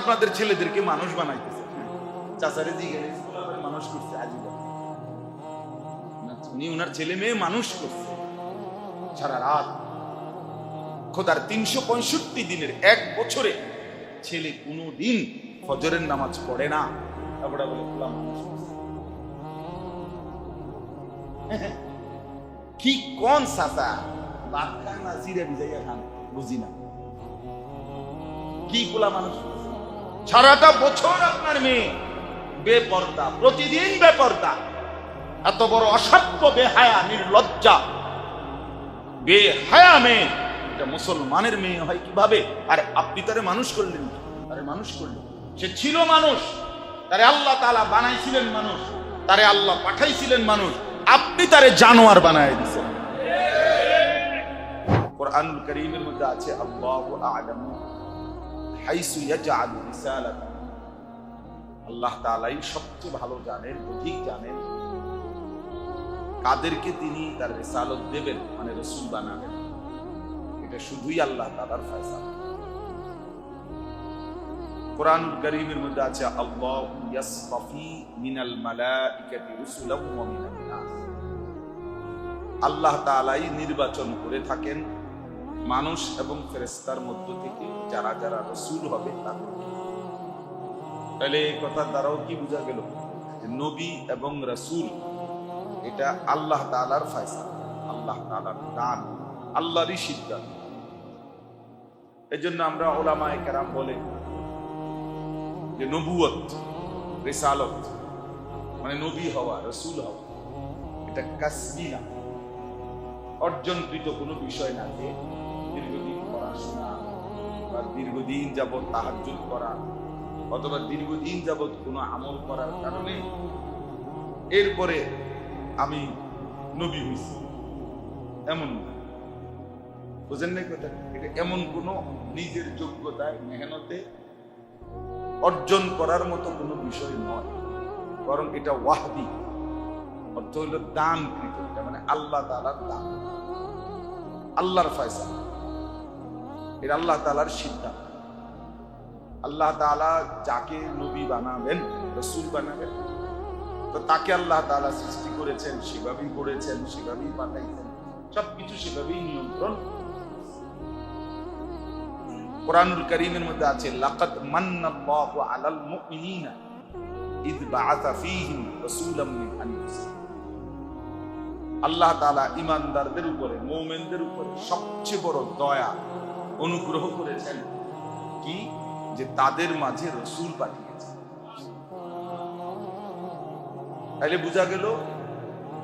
আপনাদের ছেলেদেরকে মানুষ বানাইতেছে। চাচারে মানুষ করছে আজীবন উনি উনার ছেলে মেয়ে মানুষ করছে। সারা রাত খোদার তিনশো পঁয়ষট্টি দিনের এক বছরে ছেলে কোনো দিন ফজরের নামাজ পড়ে না। তারপরে বলে খোলা মানুষ কি কোন সাসা ভাত খান না জিরে ভিজাইয়া খান, বুঝি না। কি খোলা মানুষ? সারাটা বছর আপনার মেয়ে বেপর্দা, প্রতিদিন বেপর্দা। এত বড় অসভ্য, বেহায়া, নির্লজ্জা, বেহায়া মেয়ে। এটা মুসলমানের মেয়ে হয় কীভাবে? আর আপনি তারে মানুষ করলেন তারে মানুষ করলেন সে ছিল মানুষ, তারে আল্লাহ তালা বানাইছিলেন মানুষ, তারে আল্লাহ পাঠাইছিলেন মানুষ। আপনি তারে জানোয়ার বানায় দিয়েছেন কোরআনুল করিমের মধ্যে আছে, আল্লাহু আ'লামু। হাইসু ইয়াজআলু রিসালাতা। আল্লাহ তাআলাই সবচেয়ে ভালো জানেন অধিক জানেন। কাদেরকে তিনি তার রেসালত দেবেন মানে রসুল বানাবেন। এটা শুধুই আল্লাহ তাআলার ফয়সালা। কোরআনুল করিমের মধ্যে আছে, আল্লাহ ইয়াসফি মিনাল মালাইকাতি রুসুলাম ওয়া মিনান নাস। আল্লাহ তাআলাই নির্বাচন করে থাকেন মানুষ এবং ফেরেস্তার মধ্য থেকে যারা যারা রসুল হবে তাদেরকে তাহলে এই কথার দ্বারাও কি বোঝা গেল নবী এবং রসুল, এটা আল্লাহ তালার ফায়সা আল্লাহ তালার দান আল্লাহরই সিদ্ধান্ত এই জন্য আমরা ওলামায়ে কেরাম বলে যে নবুয়ত, রেসালত মানে নবী হওয়া, রসুল হওয়া, এটা না। অর্জনকৃত কোনো বিষয় না যে বা দীর্ঘদিন যাবৎ তাহাজ্জুদ করা অথবা দীর্ঘদিন যাবৎ কোনো আমল করার কারণে এরপরে আমি নবী হইছি। এমন না। কথা? এটা এমন নিজের যোগ্যতায়, মেহনতে অর্জন করার মতো কোনো বিষয় নয়। বরং এটা ওয়াহদি। অর্থ হইল দানকৃত। এটা মানে আল্লাহ তালার দান। আল্লাহর ফয়সা এটা আল্লাহ তালার সিদ্ধান্ত আল্লাহ তালা যাকে নবী বানাবেন, রসুল বানাবেন, তো তাকে আল্লাহ তালা সৃষ্টি করেছেন, সেভাবেই করেছেন, সেভাবেই পাঠাইছেন সবকিছু সেভাবেই নিয়ন্ত্রণ। কোরআনুল করিমের মধ্যে আছে, লাকাদ মান্নাল্লাহু আলাল মুমিনিনা ইদ বাআসা ফীহিম রাসূলাম মিন আনফুসিহিম। আল্লাহ তাআলা ঈমানদারদের উপরে, মুমিনদের উপরে সবচেয়ে বড় দয়া অনুগ্রহ করেছেন। কি? যে তাদের মাঝে রসুল পাঠিয়েছেন তাইলে বোঝা গেল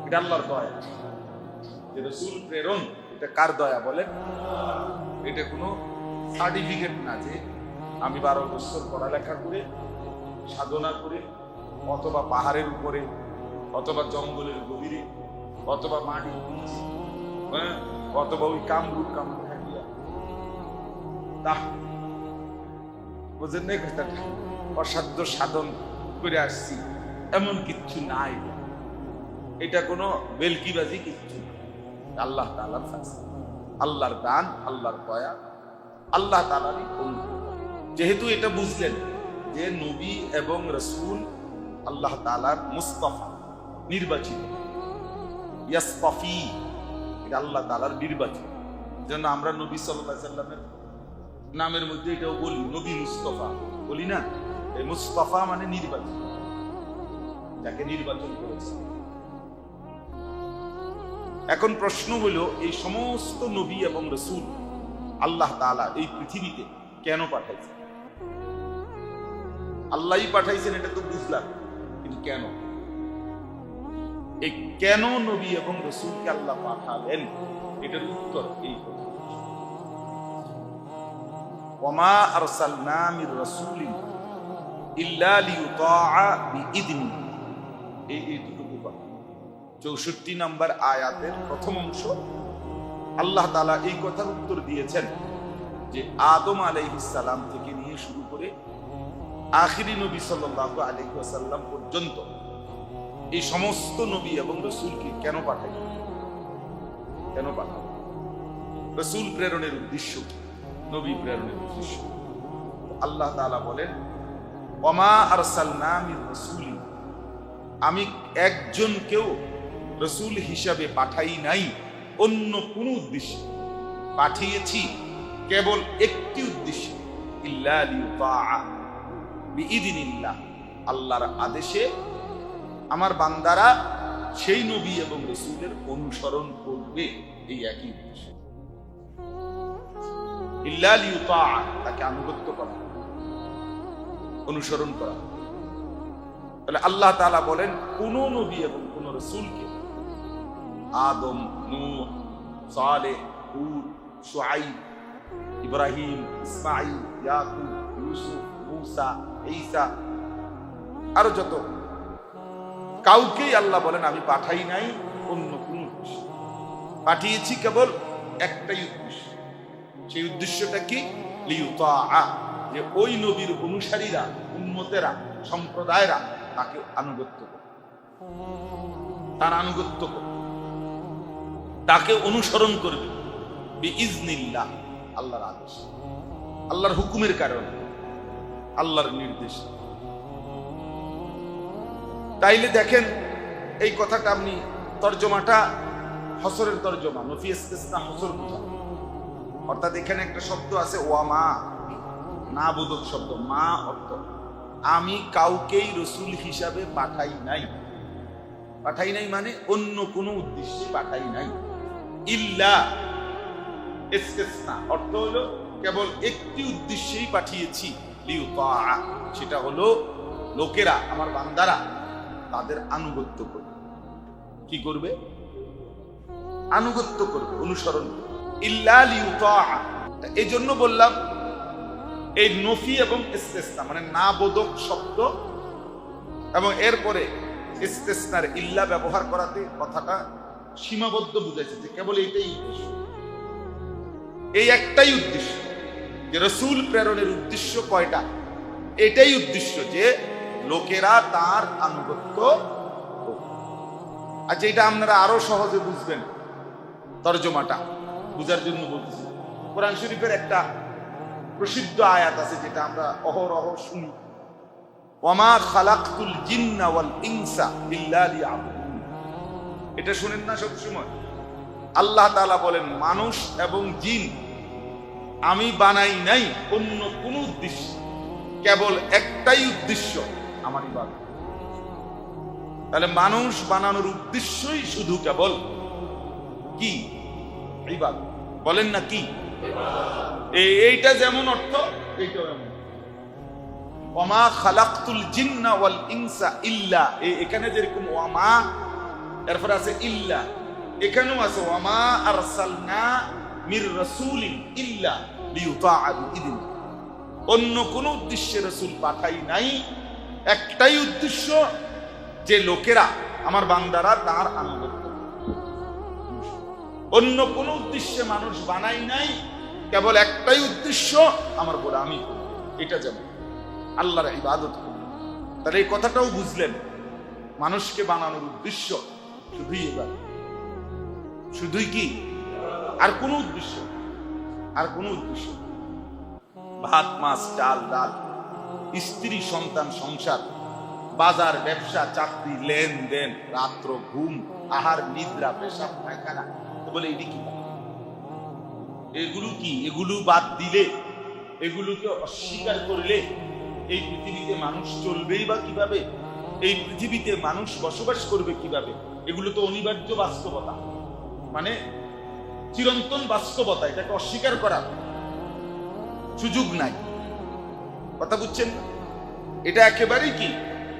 এটা আল্লাহর দয়া। যে রসূল প্রেরণ, এটা কার দয়া বলেন? এটা কোনো সার্টিফিকেট না যে আমি বারো বছর পড়ালেখা করে, সাধনা করে, অথবা পাহাড়ের উপরে, অথবা জঙ্গলের গভীরে, অথবা নিচে হ্যাঁ? অথবা ওই কামরূপ কামরূপ। তা বুঝেন না কথাটা? অসাধ্য সাধন করে আসছি। এমন কিচ্ছু নাই। এটা কোনো বেলকিবাজি কিচ্ছু আল্লাহ তাআলার ফায়সালা আল্লাহর দান, আল্লাহর দয়া, আল্লাহ তালারই যেহেতু এটা বুঝলেন যে নবী এবং রসুল আল্লাহ তালার মুস্তফা, নির্বাচিত। ইয়াসফি এটা আল্লাহ তালার নির্বাচিত। যেন আমরা নবী সাল্লাহ সাল্লামের নামের মধ্যে এটাও বলি, নবী মুস্তফা। বলি না? এই মুস্তফা মানে নির্বাচন। যাকে নির্বাচন করেছে। এখন প্রশ্ন হলো, এই সমস্ত নবী এবং রসুল আল্লাহ তাআলা এই পৃথিবীতে কেন পাঠাইছেন? আল্লাহই পাঠাইছেন এটা তো বুঝলাম, কিন্তু কেন? এই কেন নবী এবং রসুলকে আল্লাহ পাঠালেন? এটার উত্তর এই চৌষট্টি নম্বর আয়াতের প্রথম অংশ। আল্লাহ তালা এই কথার উত্তর দিয়েছেন যে আদম আলাইহিসাল্লাম থেকে নিয়ে শুরু করে আখিরি নবী সাল্লাহ আলহিহাসাল্লাম পর্যন্ত এই সমস্ত নবী এবং রসুলকে কেন পাঠাই কেন পাঠাই রসুল প্রেরণের উদ্দেশ্য কি? নবী প্রেরণের উদ্দেশ্য আল্লাহ তাআলা বলেন, ওমা আরসালনা মির রাসূলি। আমি একজনকেও রসুল হিসাবে পাঠাই নাই, অন্য কোনো উদ্দেশ্যে। পাঠিয়েছি কেবল একটি উদ্দেশ্যে, ইল্লা লিউতাআ বিইذنিল্লাহ আল্লাহর আদেশে আমার বান্দারা সেই নবী এবং রসুলের অনুসরণ করবে, এই একই উদ্দেশ্য। তাকে আনুগত্য করা, অনুসরণ করা। তাহলে আল্লাহ তাআলা বলেন, কোন নবী এবং কোন রসুলকে আদম শুআইব, ইব্রাহিম আরও যত, কাউকেই আল্লাহ বলেন, আমি পাঠাই নাই অন্য কোন পাঠিয়েছি কেবল একটাই উদ্দেশ্য সেই উদ্দেশ্যটা কি? যে ওই নবীর অনুসারীরা উন্মতেরা সম্প্রদায়রা তাকে আনুগত্য করে তার আনুগত্য করে তাকে অনুসরণ করবে। বিইজনিল্লাহ, আল্লাহর আদেশ। আল্লাহর হুকুমের কারণে। আল্লাহর নির্দেশ। তাইলে দেখেন, এই কথাটা আপনি তর্জমাটা, হসরের তর্জমা, নফি হসর বুঝা অর্থাৎ এখানে একটা শব্দ আছে ওয়ামা না বোধক শব্দ, মা অর্থ। আমি কাউকেই রসুল হিসাবে পাঠাই নাই। পাঠাই নাই মানে অন্য কোনো উদ্দেশ্যে পাঠাই নাই। ইল্লা অর্থ হলো কেবল একটি উদ্দেশ্যেই পাঠিয়েছি সেটা হলো লোকেরা, আমার বান্দারা, তাদের আনুগত্য করবে। কি করবে? আনুগত্য করবে, অনুসরণ করবে। এই জন্য বললাম, এই নফি এবং ইস্তেসনা মানে না বোধক শব্দ এবং এরপরে ইস্তেসনার ইল্লা ব্যবহার করাতে কথাটা সীমাবদ্ধ বুঝাইছে যে কেবল উদ্দেশ্য। এই একটাই উদ্দেশ্য, যে রসুল প্রেরণের উদ্দেশ্য কয়টা? এটাই উদ্দেশ্য যে লোকেরা তার আনুগত্য করবে। আচ্ছা এটা আপনারা আরও সহজে বুঝবেন তর্জমাটা। বুঝার জন্য বলতেছি। কোরআন শরীফের একটা প্রসিদ্ধ আয়াত আছে যেটা আমরা অহরহ শুনি। ওমা খালাকতুল জিন্না ওয়াল ইনসা ইল্লা লিয়াবুদুন। এটা শুনেন না সব সময়। আল্লাহ তাআলা বলেন, মানুষ এবং জিন আমি বানাই নাই অন্য কোন উদ্দেশ্য। কেবল একটাই উদ্দেশ্য, আমার ইবাদত। তাহলে মানুষ বানানোর উদ্দেশ্যই শুধু কেবল কি? ইবাদত বলেন না কি? এই- এইটা যেমন অর্থ, এইটাও এমন। ওমা খালাকতুল জিন্না ওয়াল ইনসা ইল্লা। এখানে যেরকম ওয়ামা, এরপর আছে ইল্লা। এখানেও আছে ওয়ামা আরসালনা মির রাসূলিন ইল্লা লিউতাআ বিইذন অন্য কোন উদ্দেশ্যে রাসূল পাঠাই নাই। একটাই উদ্দেশ্য, যে লোকেরা আমার বান্দারা তার আনুগত্য। অন্য কোন উদ্দেশ্যে মানুষ বানাই নাই, কেবল একটাই উদ্দেশ্য, আমার বলে আমি এটা যেমন আল্লাহর ইবাদত করব। তাহলে এই কথাটাও বুঝলেন। মানুষকে বানানোর উদ্দেশ্য শুধুই এবার। শুধুই কি? আর কোন উদ্দেশ্য? আর কোন উদ্দেশ্য? ভাত, মাছ, ডাল ডাল। স্ত্রী, সন্তান, সংসার। বাজার, ব্যবসা, চাকরি, লেনদেন, রাত্র, ঘুম, আহার, নিদ্রা, পেশাব, পায়খানা। বলে, এটি কি? এগুলো কি? এগুলো বাদ দিলে, এগুলোকে অস্বীকার করলে এই পৃথিবীতে মানুষ চলবেই বা কীভাবে? এই পৃথিবীতে মানুষ বসবাস করবে কীভাবে? এগুলো তো অনিবার্য বাস্তবতা। মানে চিরন্তন বাস্তবতা, এটাকে অস্বীকার করার সুযোগ নাই। কথা বুঝছেন? এটা একেবারেই কি?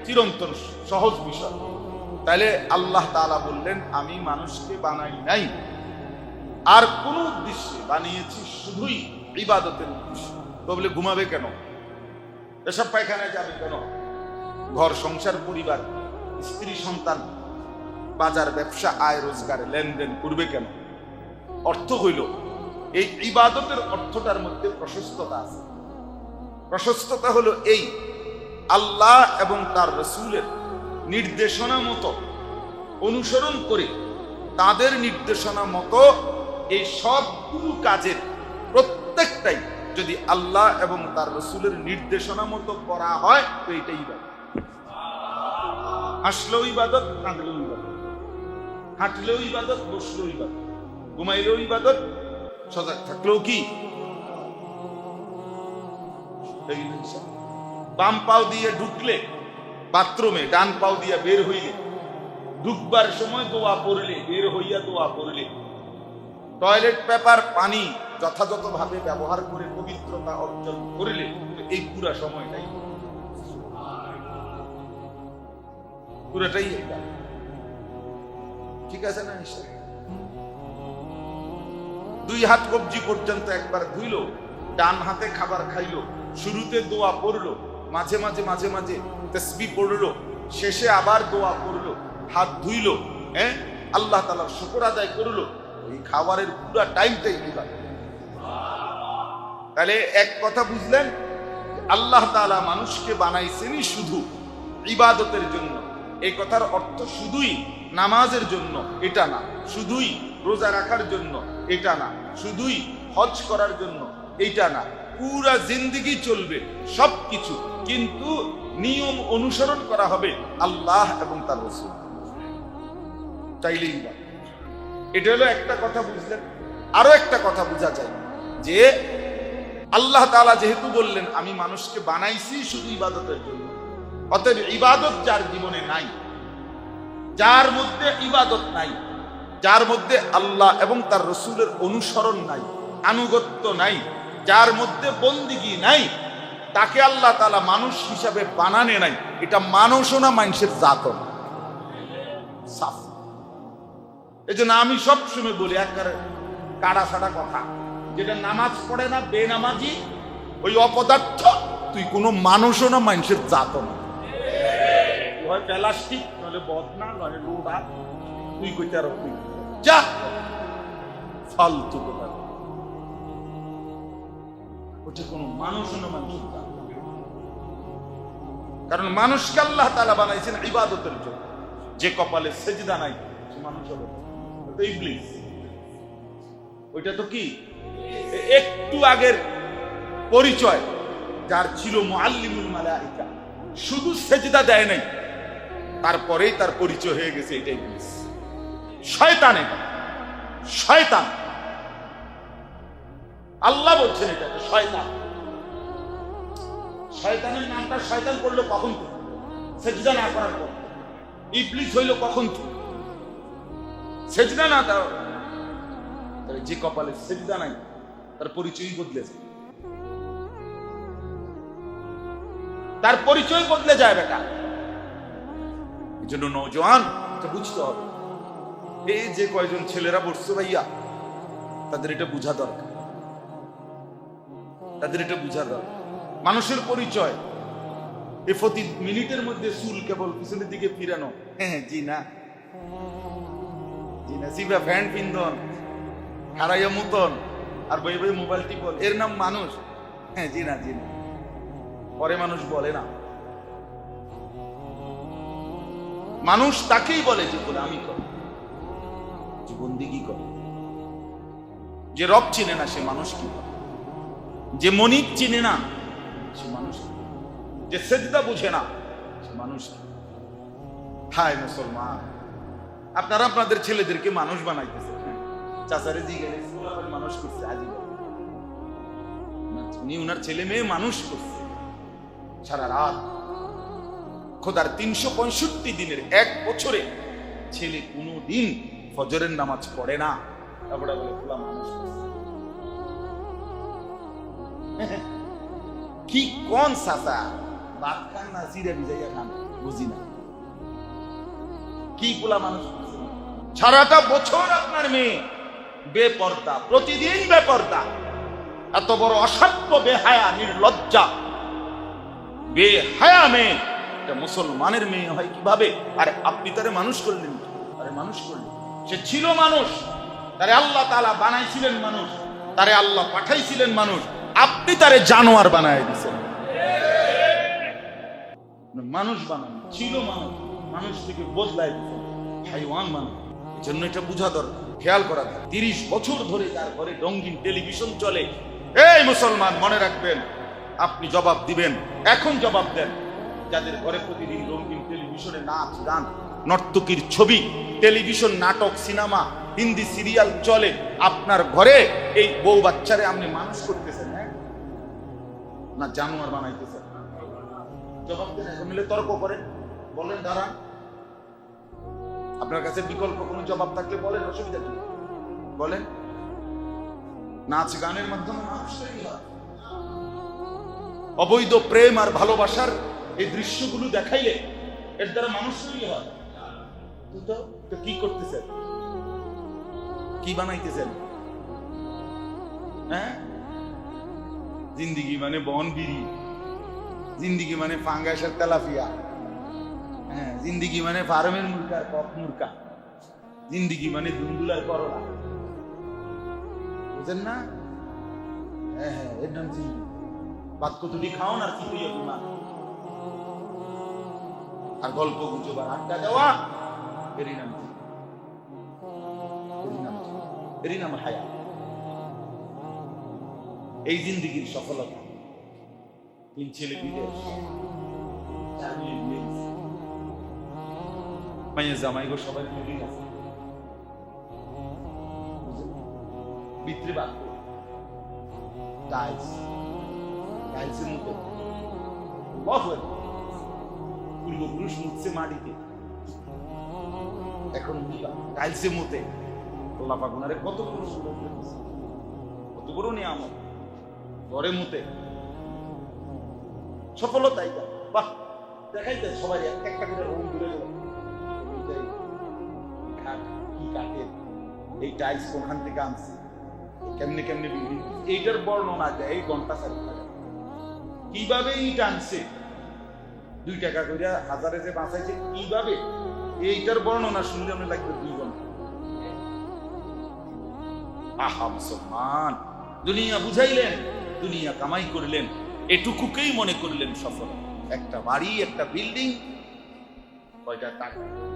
চিরন্তন, সহজ বিষয়। তাহলে আল্লাহ তাআলা বললেন, আমি মানুষকে বানাই নাই আর কোন উদ্দেশ্যে বানিয়েছি শুধুই ইবাদতের উদ্দেশ্যে। বলে, ঘুমাবে কেন? এসব পায়খানায় যাবে কেন? ঘর, সংসার, পরিবার, স্ত্রী, সন্তান, বাজার, ব্যবসা, আয়, রোজগার, লেনদেন করবে কেন? অর্থ হইল, এই ইবাদতের অর্থটার মধ্যে প্রশস্ততা আছে। প্রশস্ততা হলো এই, আল্লাহ এবং তার রসুলের নির্দেশনা মতো অনুসরণ করে তাদের নির্দেশনা মতো এই সবগুলো কাজের প্রত্যেকটাই যদি আল্লাহ এবং তার রসুলের নির্দেশনা মতো করা হয়, তো এটাই ইবাদত। হাসলেও ইবাদত, কাঁদলেও ইবাদত। হাঁটলেও ইবাদত, বসলেও ইবাদত। ঘুমাইলেও ইবাদত, সজাগ থাকলেও কি? বাম পাও দিয়ে ঢুকলে, বাথরুমে, ডান পাও দিয়ে বের হইলে, ঢুকবার সময় দোয়া পড়লে, বের হইয়া দোয়া পড়লে টয়লেট পেপার পানি যথাযথভাবে ব্যবহার করে পবিত্রতা অর্জন করলে এই পুরা সময়টাই পুরাটাই ঠিক আছে না দুই হাত কবজি পর্যন্ত একবার ধুইলো, ডান হাতে খাবার খাইলো, শুরুতে দোয়া পড়ল, মাঝে মাঝে মাঝে মাঝে তসবি পড়ল, শেষে আবার দোয়া পড়ল, হাত ধুইলো হ্যাঁ? আল্লাহ তালার শুকর আদায় করল এই খাবারের পুরা টাইমটাই ইবাদত তাহলে এক কথা বুঝলেন, আল্লাহ তাআলা মানুষকে বানাইছেনই শুধু ইবাদতের জন্য। এই কথার অর্থ শুধুই নামাজের জন্য, এটা না। শুধুই রোজা রাখার জন্য, এটা না। শুধুই হজ করার জন্য, এটা না। পুরা জিন্দিগি চলবে সবকিছু, কিন্তু নিয়ম অনুসরণ করা হবে আল্লাহ এবং তার রসুল। চাইলেই ইবাদত। এটা হলো একটা কথা বুঝলেন, আরও একটা কথা বোঝা যায় যে আল্লাহ তাআলা যেহেতু বললেন, আমি মানুষকে বানাইছি শুধু ইবাদতের জন্য। অতএব ইবাদত যার জীবনে নাই, যার মধ্যে ইবাদত নাই, যার মধ্যে আল্লাহ এবং তার রসুলের অনুসরণ নাই, আনুগত্য নাই, যার মধ্যে বন্দিগি নাই, তাকে আল্লাহ তালা মানুষ হিসাবে বানানে নাই, এটা মানুষও না, মানুষের জাতন সাফ। এই জন্য আমি সব সময় বলি একবারে কাড়া সাড়া কথা। যেটা নামাজ পড়ে না বেনামাজি ওই অপদার্থ তুই কোনো মানুষও না মানুষের জাত না। তুই হয় প্লাস্টিক নলে বদনা নলে লোডা। তুই কইতে আর তুই। যা। ফালতু কথা। ওটা কোনো মানুষও না মানুষের জাত কারণ মানুষকে আল্লাহ তাআলা বানাইছেন ইবাদতের জন্য। যে কপালে সেজদা নাই সে মানুষ হবে ওটা ইবলিস ওইটা তো কি? একটু আগের পরিচয়, যার ছিল মুআল্লিমুল মালাইকা। শুধু সেজদা দেয় নাই, তারপরেই তার পরিচয় হয়ে গেছে এটা ইবলিস শয়তান শয়তান। আল্লাহ বলছেন এটা শয়তান। শয়তানের নামটা শয়তান করল কখন? সেজদা না করার পর। ইবলিস হইল কখন থেকে? সেজদা না তার তাহলে যে কপালে সেজদা নাই, তার পরিচয় বদলে যায়। তার পরিচয় বদলে যায় বেটা। এই জন্য নৌজওয়ান এটা বুঝতে হবে। এই যে কয়জন ছেলেরা বসছে ভাইয়া, তাদের এটা বোঝা দরকার। তাদের এটা বোঝা দরকার। মানুষের পরিচয়। এ প্রতি মিনিটের মধ্যে চুল কেবল পিছনের দিকে ফিরানো। হ্যাঁ জি না। জি না সিবা ফ্যান পিন্দন হারাইয়া মুতন, আর বই বই মোবাইল টিপল। এর নাম মানুষ। হ্যাঁ জি না জি না পরে মানুষ বলে না। মানুষ তাকেই বলে যে আমি কর। জীবন দিগি করে? যে রব চিনে না, সে মানুষ কি? যে মনিক চিনে না, সে মানুষ যে সেজদা বুঝে না, সে মানুষ? হায় মুসলমান। আপনারা আপনাদের ছেলেদেরকে মানুষ বানাইতেছে। চাচারে জিগেলে মানুষ করছে আজীবন উনি ছেলে মেয়ে মানুষ করছে। সারা রাত খোদার তিনশো পঁয়ষট্টি দিনের এক বছরে ছেলে কোনো দিন ফজরের নামাজ পড়ে না। তারপরে বলে, খোলা মানুষ। কি কোন সাসা ভাত খান না খান বুঝি না। কি পোলা মানুষ? সারাটা বছর আপনার মেয়ে বেপর্দা, প্রতিদিন বেপর্দা। এত বড় অসভ্য বেহায়া, নির্লজ্জা। বেহায়া মেয়ে। এটা মুসলমানের মেয়ে হয় কীভাবে? আর আপনি তারে মানুষ করলেন? আরে মানুষ করলেন। সে ছিল মানুষ। তারে আল্লাহ তালা বানাইছিলেন মানুষ। তারে আল্লাহ পাঠাইছিলেন মানুষ। আপনি তারে জানোয়ার বানায় দিয়েছেন মানুষ বানান, ছিল মানুষ। মানুষ থেকে বদলায় দিয়েছেন হাইওয়ান মানুষ এই জন্য এটা বোঝা দরকার, খেয়াল করা দরকার। তিরিশ বছর ধরে যার ঘরে রঙিন টেলিভিশন চলে, এই মুসলমান মনে রাখবেন, আপনি জবাব দিবেন, এখন জবাব দেন, যাদের ঘরে প্রতিদিন রঙিন টেলিভিশনে নাচ, গান, নর্তকীর ছবি, টেলিভিশন, নাটক, সিনেমা, হিন্দি সিরিয়াল চলে, আপনার ঘরে এই বউ বাচ্চারে আপনি মানুষ করতেছেন হ্যাঁ? না, জানোয়ার বানাইতেছেন। জবাব দেন মিলে তর্ক করেন। বলেন, দাঁড়ান। আপনার কাছে বিকল্প কোনো জবাব থাকলে বলেন, অসুবিধা কি? বলেন। নাচ গানের মাধ্যমে। অবৈধ প্রেম আর ভালোবাসার এই দৃশ্যগুলো দেখাইলে এর দ্বারা মানুষ তৈরি হয় কি করতেছেন? কি বানাইতেছেন? হ্যাঁ? জিন্দিগি মানে বন বিড়ি জিন্দিগি মানে ফাঙ্গাসের তেলাফিয়া হ্যাঁ জিন্দিগি মানে ফার্মের মুরকার কক মুরকা জিন্দিগি মানে দুন্দুলার করলা। বুঝেন না? হ্যাঁ হ্যাঁ এর নাম জিন্দিগি। বাক্য দুটি খাওন আর কি কইয়া ঘুমান আর গল্প গুজব আর আড্ডা দেওয়া? এরই নাম। এরই নাম হায়া। এই জিন্দিগির সফলতা। তিন ছেলে বিদেশ। চার মেয়ে। মাইয়া জামাই গো সবাই মিলে আছে ভিতরে বাক্য টাইলস টাইলসের মতো পূর্বপুরুষ মুছছে মাটিতে এখন টাইলসের মতে আল্লাহ পাক ওনারে কত বড় দিয়েছে। কত বড় নিয়ামত ঘরে মুতে সফলতা এটা বাহ দেখাই যায় সবাই একটা একটা করে রুম ঘুরে এই টাইলস কোনখান থেকে আনছে? কেমনে কেমনে বিল্ডিং এইটার বর্ণনা দেয়, এই ঘণ্টা চারি কীভাবে ইট আনছে? দুই টাকা করে হাজারে যে বাঁচাইছে, কীভাবে? এইটার বর্ণনা শুনলে আমি লাগবে দুই ঘণ্টা। আহা, মুসলমান! দুনিয়া বুঝাইলেন, দুনিয়া কামাই করলেন, এটুকুকেই মনে করলেন সফল। একটা বাড়ি, একটা বিল্ডিং, কয়টা টাকা?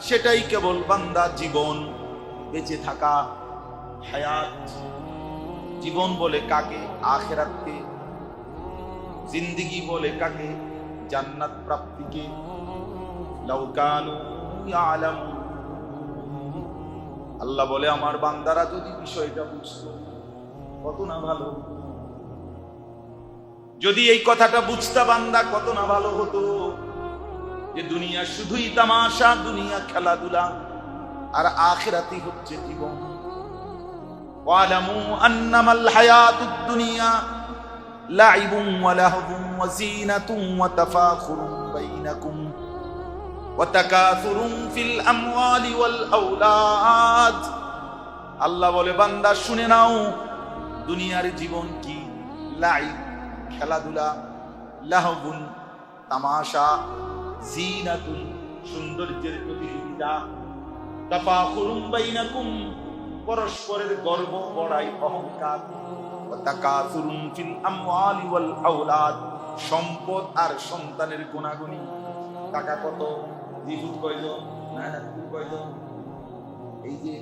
সেটাই কেবল বান্দা জীবন, বেঁচে থাকা হায়াত। জীবন বলে কাকে? আখেরাতকে। জিন্দিগি বলে কাকে? জান্নাত প্রাপ্তিকে। লাউকানু ইয়ালামুন আল্লাহ বলে, আমার বান্দারা যদি বিষয়টা বুঝতো, কত না ভালো। যদি এই কথাটা বুঝতা বান্দা, কত না ভালো হতো। যে দুনিয়া শুধুই তামাশা, দুনিয়া খেলাধুলা। আর আখেরাতি হচ্ছে জীবন। দুনিয়া ফিল আল্লাহ বলে, বান্দা, শুনে নাও, দুনিয়ার জীবন কি? লাইব, খেলাধুলা, লাহবুন, তামাশা জিনাতুন সৌন্দর্যের প্রতিযোগিতা। তাফাখুরুম বাইনাকুম, পরস্পরের গর্ব, বড়াই, অহংকার। তাকাসুরুম ফিল আমওয়ালি ওয়াল আওলাদ, সম্পদ আর সন্তানের গুণাগুণি। টাকা কত? জিহুদ কয়জন? না কয়জন? এই যে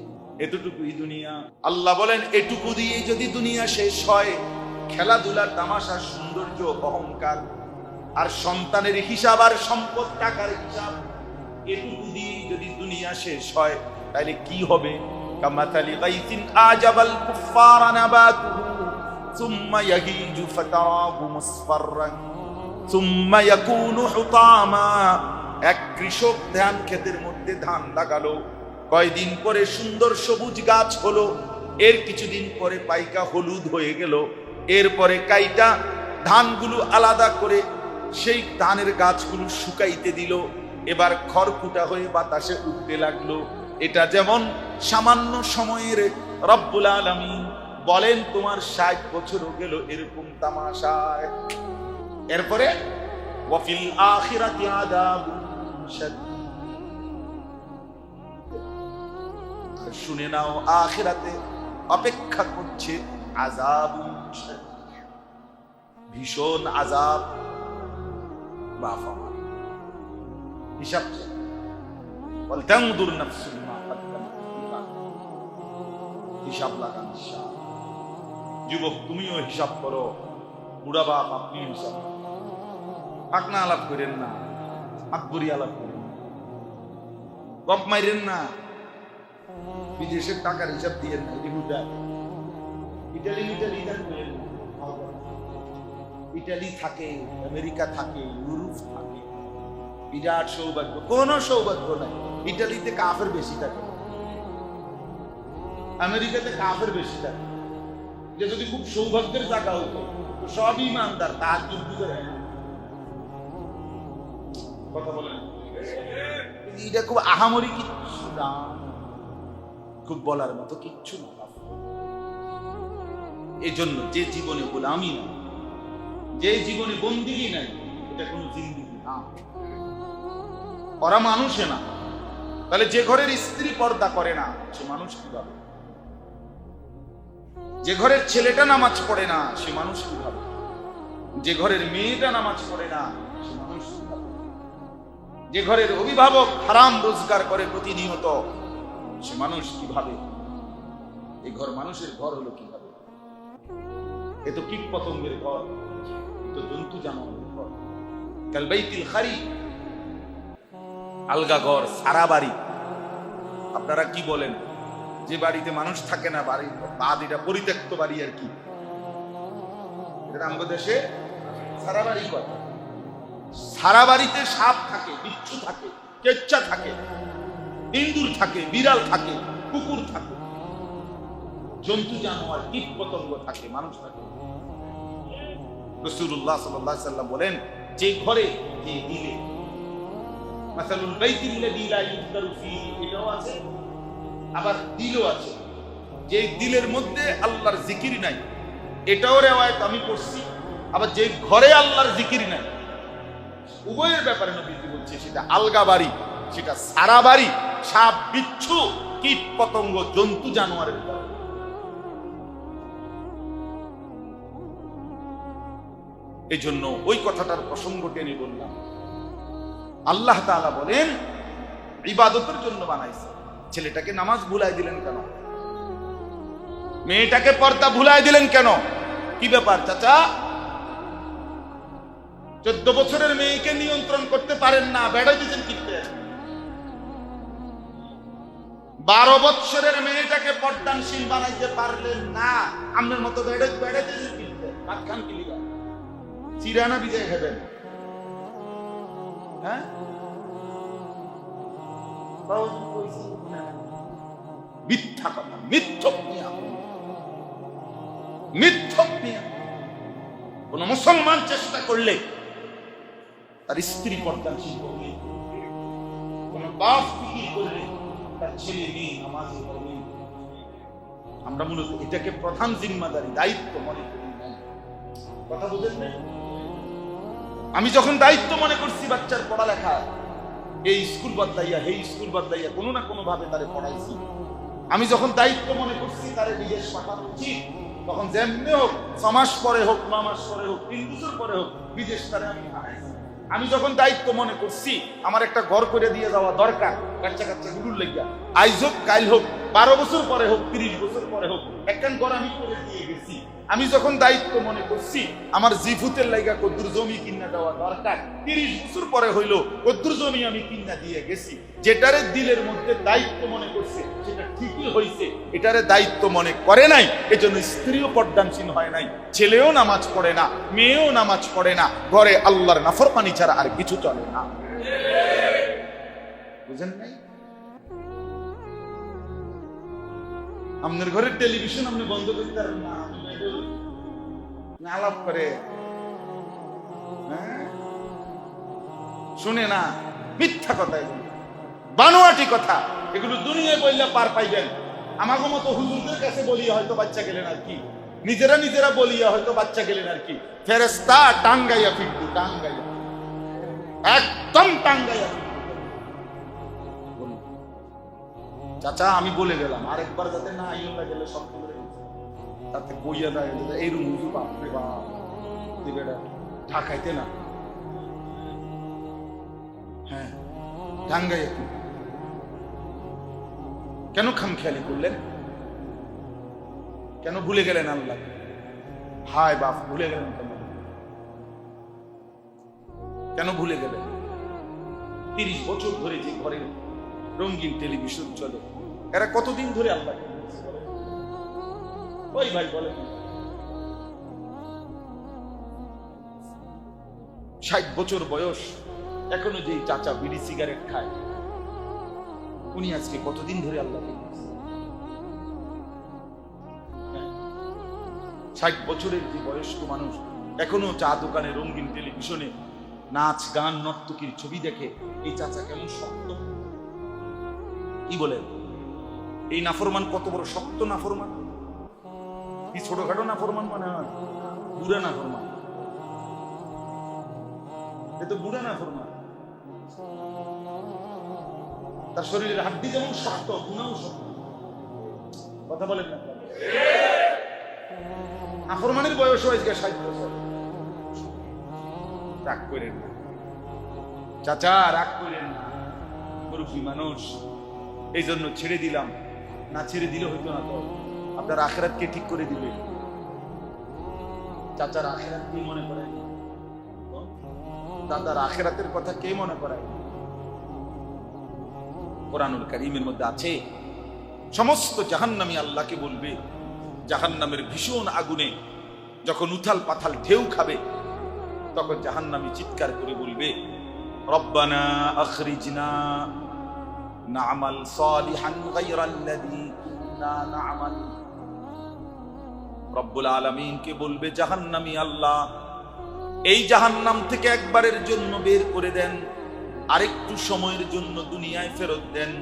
এতটুকুই দুনিয়া। আল্লাহ বলেন, এটুকু দিয়ে যদি দুনিয়া শেষ হয় খেলাধুলা তামাশা সৌন্দর্য, অহংকার আর সন্তানের হিসাব আর সম্পদ, টাকার হিসাব, এটুকু দিয়ে যদি দুনিয়া শেষ হয়, তাহলে কি হবে? কামাতালি গাইতিন আজাবাল সুম্মা মুসফাররান, সুম্মা ইয়াকুনু হুতামা। এক কৃষক ধান, ক্ষেতের মধ্যে ধান লাগালো, কয়দিন পরে সুন্দর সবুজ গাছ হলো, এর কিছুদিন পরে পাইকা হলুদ হয়ে গেল, এরপরে কাইটা ধানগুলো আলাদা করে সেই ধানের গাছগুলো শুকাইতে দিল। এবার খড়কুটা হয়ে বাতাসে উঠতে লাগল। এটা যেমন সামান্য সময়ের রব্বুল আলামিন বলেন, তোমার ষাট বছরও গেল এরকম তামাশায়। এরপরে, ওয়াফিল আখিরাতি শুনে নাও, আখিরাতে অপেক্ষা করছে আযাবুন ভীষণ আযাব। হিসাব চাই। ওয়ালতানদুর মা হিসাব লাগান যুবক, তুমিও হিসাব করো। বুড়া বাপ হিসাব আলাপ করেন না আকবরি আলাপ করেন গপ মাইরেন না। বিদেশের টাকার হিসাব দিয়ে না ইটালি ইটালি না। ইটালি থাকে, আমেরিকা থাকে, ইউরোপ থাকে। বিরাট সৌভাগ্য, কোন সৌভাগ্য নাই। ইটালিতে কাফের বেশি থাকে। আমেরিকাতে কাফের বেশি থাকে। যে যদি খুব সৌভাগ্যের জায়গা হতো, তো সবই ইমানদার, তার যুদ্ধ কথা বলেন। এটা খুব আহামরি কিচ্ছু না খুব বলার মতো কিচ্ছু না। এই জন্য যে জীবনে গোলামি না। যে জীবনে বন্দিগি নাই এটা কোনো জিন্দিগি না। ওরা মানুষে না। তাহলে যে ঘরের স্ত্রী পর্দা করে না সে মানুষ কীভাবে? যে ঘরের ছেলেটা নামাজ পড়ে না সে মানুষ কীভাবে? যে ঘরের মেয়েটা নামাজ পড়ে না সে মানুষ যে ঘরের অভিভাবক হারাম রোজগার করে প্রতিনিয়ত সে মানুষ কীভাবে? এই ঘর মানুষের ঘর হলো কীভাবে? এ তো কীট পতঙ্গের ঘর। জন্তু জানোয়ারের আলগা ঘর, সারা বাড়ি। আপনারা কি বলেন? যে বাড়িতে মানুষ থাকে না বাড়ি বাদ এটা পরিত্যক্ত বাড়ি আর কি? দেশে সারা বাড়ি কয় সারা বাড়িতে সাপ থাকে, বিচ্ছু থাকে কেচ্চা থাকে, ইন্দুর থাকে, বিড়াল থাকে, কুকুর থাকে। জন্তু জানোয়ার কীট পতঙ্গ থাকে, মানুষ থাকে। রসুল্লাহ সাল্লাম বলেন, যে ঘরে যে দিলে আবার দিলও আছে। যে দিলের মধ্যে আল্লাহর জিকির নাই, এটাও রেওয়ায়ত আমি পড়ছি আবার যে ঘরে আল্লাহর জিকির নাই। উভয়ের ব্যাপারে নবীজি বলছে, সেটা আলগা বাড়ি, সেটা সারা বাড়ি, সাপ, বিচ্ছু কীট পতঙ্গ জন্তু, জানোয়ারের এই জন্য ওই কথাটার প্রসঙ্গ টেনে বললাম। আল্লাহ তাআলা বলেন, ইবাদতের জন্য বানাইছে। ছেলেটাকে নামাজ ভুলাই দিলেন কেন? মেয়েটাকে পর্দা ভুলাই দিলেন কেন? কি ব্যাপার চাচা? চোদ্দ বছরের মেয়েকে নিয়ন্ত্রণ করতে পারেন না বেড়ে দিতেন কিনতে বারো বৎসরের মেয়েটাকে পর্দানশীল বানাইতে পারলেন না আপনার মতো বেড়ে বেড়ে দিতেন কিনতে ভাত খান চিরানা বিজয় খাবেন হ্যাঁ? মিথ্যা কথা, মিথ্যক নিয়া। মিথ্যক নিয়া। কোন মুসলমান চেষ্টা করলে তার স্ত্রী পর্দানশীল করবে কোন বাপ ফিকির করলে তার ছেলে মেয়ে নামাজ আমরা মূলত এটাকে প্রধান জিম্মাদারি, দায়িত্ব মনে করি কথা বুঝেন নাই? আমি যখন দায়িত্ব মনে করছি বাচ্চার পড়ালেখা, এই স্কুল বদলাইয়া হেই স্কুল বদলাইয়া কোনো না কোনো ভাবে তারে পড়াইছি। আমি যখন দায়িত্ব মনে করছি তারে নিজের পাঠানো উচিত তখন যেমনি হোক ছ মাস পরে হোক মাস পরে হোক, তিন বছর পরে হোক, বিদেশ তারে আমি পাঠাইছি আমি যখন দায়িত্ব মনে করছি, আমার একটা ঘর করে দিয়ে যাওয়া দরকার বাচ্চা কাচ্চা গুরুর লেগিয়া। আইজ হোক, কাল হোক, বারো বছর পরে হোক, তিরিশ বছর পরে হোক, একখান ঘর আমি করে দিয়ে গেছি। আমি যখন দায়িত্ব মনে করছি, আমার জিফুতের লাইগা কদ্দুর জমি কিনা দেওয়া দরকার। তিরিশ বছর পরে হইল, কদ্দুর জমি আমি কিনা দিয়ে গেছি। যেটারে দিলের মধ্যে দায়িত্ব মনে করছে, সেটা ঠিকই হয়েছে এটারে দায়িত্ব মনে করে নাই, এজন্য স্ত্রীও পর্দানসীন হয় নাই, ছেলেও নামাজ পড়ে না, মেয়েও নামাজ পড়ে না, ঘরে আল্লাহর নাফরমানি ছাড়া আর কিছু চলে না। বুঝেন নাই? আপনার ঘরের টেলিভিশন আপনি বন্ধ করতে পারেন না আপনি বাইরে না আলাপ করে হ্যাঁ? শুনে না, মিথ্যা কথা বানোয়াটি কথা। এগুলো দুনিয়ায় বললে পার পাইবেন। আমাকে মতো হুজুরদের কাছে বলিয়া হয়তো বাচ্চা গেলেন আর কি। নিজেরা নিজেরা বলিয়া হয়তো বাচ্চা গেলেন আর কি। ফেরেস্তা টাঙ্গাইয়া ফিরবো টাঙ্গাইয়া। একদম টাঙ্গাইয়া চাচা, আমি বলে গেলাম, আরেকবার যাতে না আইলা গেলে সব তাতে কইয়া দেয় এই রুম হুজুর, বাপরে বাপ ঢাকাইতে না। হ্যাঁ টাঙ্গাইয়া ফিরবো কেন খামখেয়ালি করলেন? কেন ভুলে গেলেন আল্লাহ হায় বাপ, ভুলে গেলেন কেন? কেন ভুলে গেলেন? তিরিশ বছর ধরে যে ঘরে রঙিন টেলিভিশন চলে, এরা কতদিন ধরে আল্লাহ ওই ভাই বলে ষাট বছর বয়স, এখনও যে চাচা বিড়ি সিগারেট খায় উনি আজকে কতদিন ধরে আল্লাহকে ষাট বছরের যে বয়স্ক মানুষ এখনও চা দোকানে, রঙিন টেলিভিশনে নাচ, গান, নর্তকীর ছবি দেখে এই চাচা কেমন শক্ত? কি বলেন? এই নাফরমান কত বড় শক্ত নাফরমান? কি ছোটখাটো নাফরমান মানে হয়? বুড়া নাফরমান। এ তো বুড়া নাফরমান। তার শরীরের হাড্ডি যেমন শক্ত, গুণাও শক্ত। কথা বলেন না। নাফরমানের বয়স হয়েছে ষাট বছর। রাগ করেন না। চাচা, রাগ করেন না। মুরব্বী মানুষ এই জন্য ছেড়ে দিলাম। না ছেড়ে দিলে হইতো না তো। আপনার আখেরাতকে ঠিক করে দিবে। চাচার আখেরাত কি মনে করে দাদার আখেরাতের কথা কে মনে করায়? কোরআনুল করিমের মধ্যে আছে, সমস্ত জাহান্নামী আল্লাহকে বলবে। জাহান্নামের ভীষণ আগুনে যখন উথাল পাথাল ঢেউ খাবে, তখন জাহান্নামী চিৎকার করে বলবে, রব্বানা আখরিজনা নামাল সালিহান গায়রাল্লাযী কুননা নামাল। রব্বুল আলামিনকে বলবে, জাহান্নামী আল্লাহ, এই জাহান্নাম থেকে একবারের জন্য বের করে দেন। আরেকটু সময়ের জন্য দুনিয়ায় ফেরত দেন।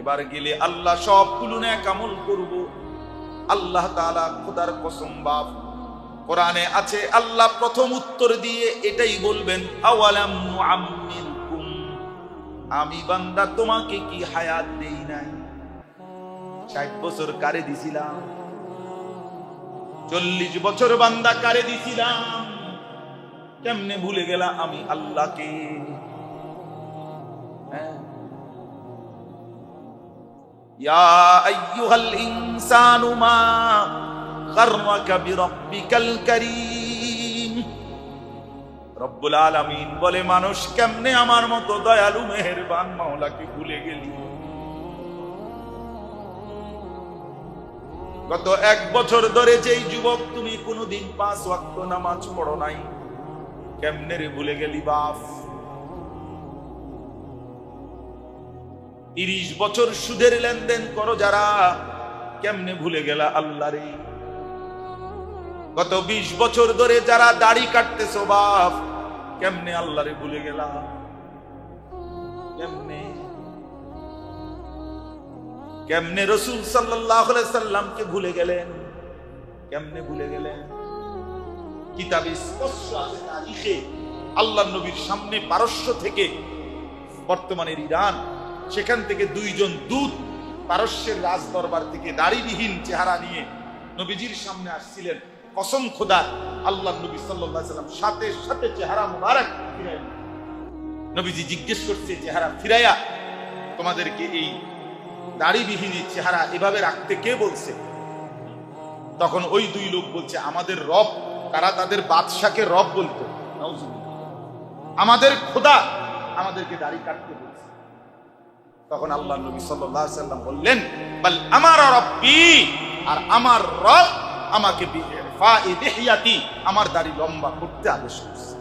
এবার গেলে আল্লাহ সবগুলো ন্যাক আমল করব। আল্লাহ তাআলা খোদার কসম বাপ। কোরআনে আছে, আল্লাহ প্রথম উত্তর দিয়ে এটাই বলবেন আমি বান্দা, তোমাকে কি হায়াত দেই নাই? ষাট বছর কারে দিছিলাম? চল্লিশ বছর বান্দা কারে দিছিলাম? কেমনে ভুলে গেলা আমি আল্লাহকে? মা বলে, মানুষ কেমনে আমার মতো দয়ালু, মেহেরবান মাওলাকে ভুলে গেলি? গত এক বছর ধরে যেই যুবক, তুমি কোনোদিন পাঁচ ওয়াক্ত নামাজ পড়ো নাই। কেমনে রে ভুলে গেলি বাপ? তিরিশ বছর সুদের লেনদেন করো যারা, কেমনে ভুলে গেলা আল্লাহ রে? গত বিশ বছর ধরে যারা দাড়ি কাটতেছো বাপ, কেমনে আল্লাহ রে ভুলে গেলা? কেমনে? কেমনে রসুল সাল্লাহ সাল্লামকে ভুলে গেলেন? কেমনে ভুলে গেলেন? কিতাবে স্পষ্ট আছে আল্লাহ নবীর সামনে পারস্য থেকে বর্তমানের ইরান সেখান থেকে দুইজন দূত পারস্যের রাজ দরবার থেকে দাড়িবিহীন চেহারা নিয়ে নবীজির সামনে আসছিলেন। কসম খোদা আল্লাহ নবী সাল্লাম সাথে সাথে চেহারা মুবারক নবীজি জিজ্ঞেস করছে, চেহারা ফিরাইয়া তোমাদেরকে এই দাড়িবিহীন চেহারা এভাবে রাখতে কে বলছে? তখন ওই দুই লোক বলছে, আমাদের রব, তারা তাদের বাদশাকে রব বলতো। আমাদের খোদা আমাদেরকে দাড়ি কাটতে বলছে তখন আল্লাহ নবী আলাইহি সাল্লাম বললেন, বাল আমার রব্বি, আর আমার রব আমাকে আমার দাড়ি লম্বা করতে আদেশ করছে।